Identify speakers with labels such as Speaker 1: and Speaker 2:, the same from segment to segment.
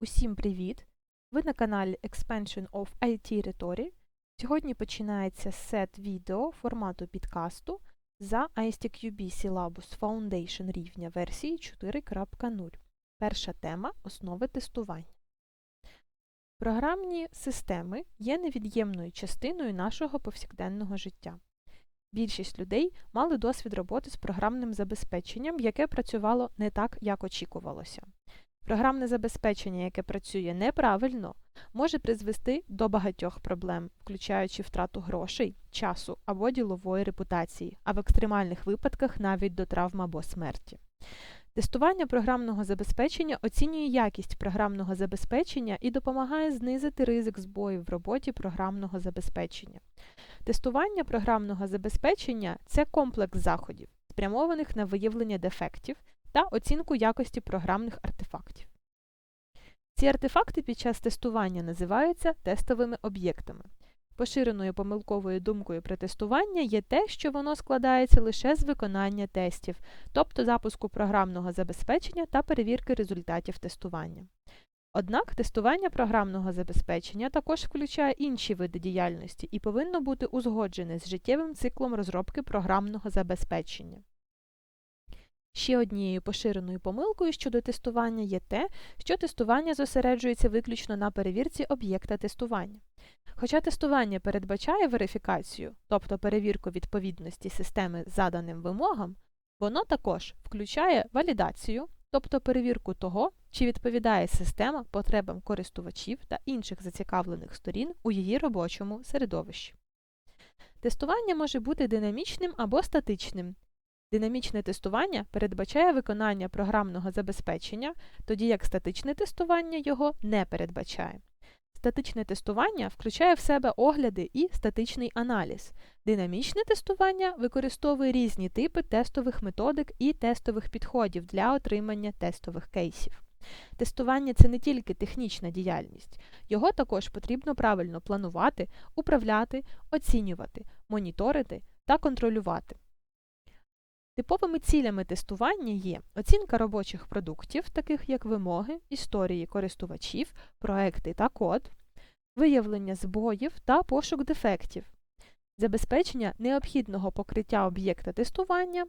Speaker 1: Усім привіт! Ви на каналі Expansion of IT Rhetoric. Сьогодні починається сет відео формату підкасту за ISTQB Syllabus Foundation рівня версії 4.0. Перша тема основи тестування. Програмні системи є невід'ємною частиною нашого повсякденного життя. Більшість людей мали досвід роботи з програмним забезпеченням, яке працювало не так, як очікувалося. Програмне забезпечення, яке працює неправильно, може призвести до багатьох проблем, включаючи втрату грошей, часу або ділової репутації, а в екстремальних випадках навіть до травм або смерті. Тестування програмного забезпечення оцінює якість програмного забезпечення і допомагає знизити ризик збоїв в роботі програмного забезпечення. Тестування програмного забезпечення це комплекс заходів, спрямованих на виявлення дефектів та оцінку якості програмних артефактів. Ці артефакти під час тестування називаються тестовими об'єктами. Поширеною помилковою думкою при тестуванні є те, що воно складається лише з виконання тестів, тобто запуску програмного забезпечення та перевірки результатів тестування. Однак тестування програмного забезпечення також включає інші види діяльності і повинно бути узгоджене з життєвим циклом розробки програмного забезпечення. Ще однією поширеною помилкою щодо тестування є те, що тестування зосереджується виключно на перевірці об'єкта тестування. Хоча тестування передбачає верифікацію, тобто перевірку відповідності системи заданим вимогам, воно також включає валідацію, тобто перевірку того, чи відповідає система потребам користувачів та інших зацікавлених сторін у її робочому середовищі. Тестування може бути динамічним або статичним, Динамічне тестування передбачає виконання програмного забезпечення, тоді як статичне тестування його не передбачає. Статичне тестування включає в себе огляди і статичний аналіз. Динамічне тестування використовує різні типи тестових методик і тестових підходів для отримання тестових кейсів. Тестування це не тільки технічна діяльність, його також потрібно правильно планувати, управляти, оцінювати, моніторити та контролювати. Типовими цілями тестування є оцінка робочих продуктів, таких як вимоги, історії користувачів, проекти та код, виявлення збоїв та пошук дефектів, забезпечення необхідного покриття об'єкта тестування,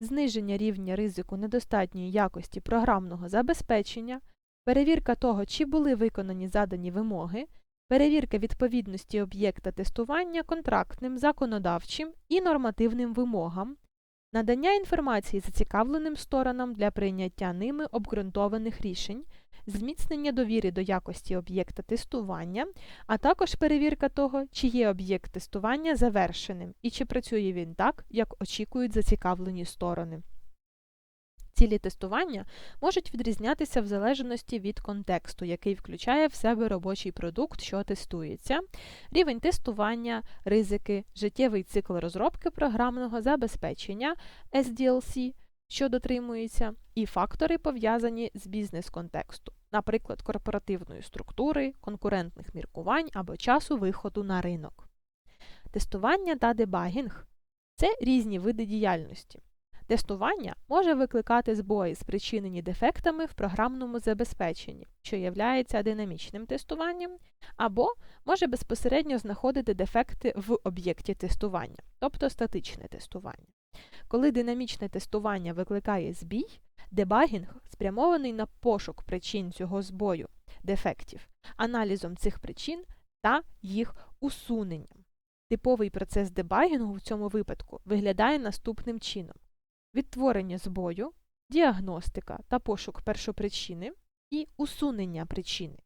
Speaker 1: зниження рівня ризику недостатньої якості програмного забезпечення, перевірка того, чи були виконані задані вимоги, перевірка відповідності об'єкта тестування контрактним, законодавчим і нормативним вимогам. Надання інформації зацікавленим сторонам для прийняття ними обґрунтованих рішень, зміцнення довіри до якості об'єкта тестування, а також перевірка того, чи є об'єкт тестування завершеним і чи працює він так, як очікують зацікавлені сторони. Цілі тестування можуть відрізнятися в залежності від контексту, який включає в себе робочий продукт, що тестується, рівень тестування, ризики, життєвий цикл розробки програмного забезпечення SDLC, що дотримується, і фактори, пов'язані з бізнес-контексту, наприклад, корпоративної структури, конкурентних міркувань або часу виходу на ринок. Тестування та дебагінг це різні види діяльності. Тестування може викликати збої, спричинені дефектами в програмному забезпеченні, що являється динамічним тестуванням, або може безпосередньо знаходити дефекти в об'єкті тестування, тобто статичне тестування. Коли динамічне тестування викликає збій, дебагінг спрямований на пошук причин цього збою, дефектів, аналізом цих причин та їх усуненням. Типовий процес дебагінгу в цьому випадку виглядає наступним чином відтворення збою, діагностика та пошук першопричини і усунення причини.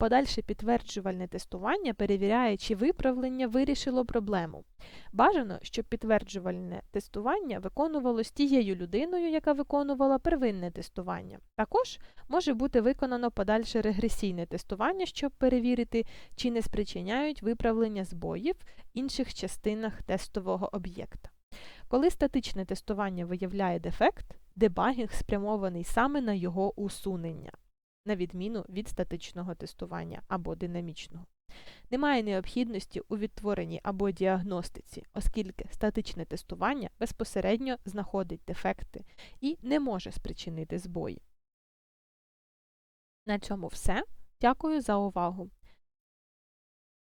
Speaker 1: Подальше підтверджувальне тестування перевіряє, чи виправлення вирішило проблему. Бажано, щоб підтверджувальне тестування виконувалось тією людиною, яка виконувала первинне тестування. Також може бути виконано подальше регресійне тестування, щоб перевірити, чи не спричиняють виправлення збоїв в інших частинах тестового об'єкта. Коли статичне тестування виявляє дефект, дебагінг спрямований саме на його усунення, на відміну від статичного тестування або динамічного. Немає необхідності у відтворенні або діагностиці, оскільки статичне тестування безпосередньо знаходить дефекти і не може спричинити збої. На цьому все. Дякую за увагу.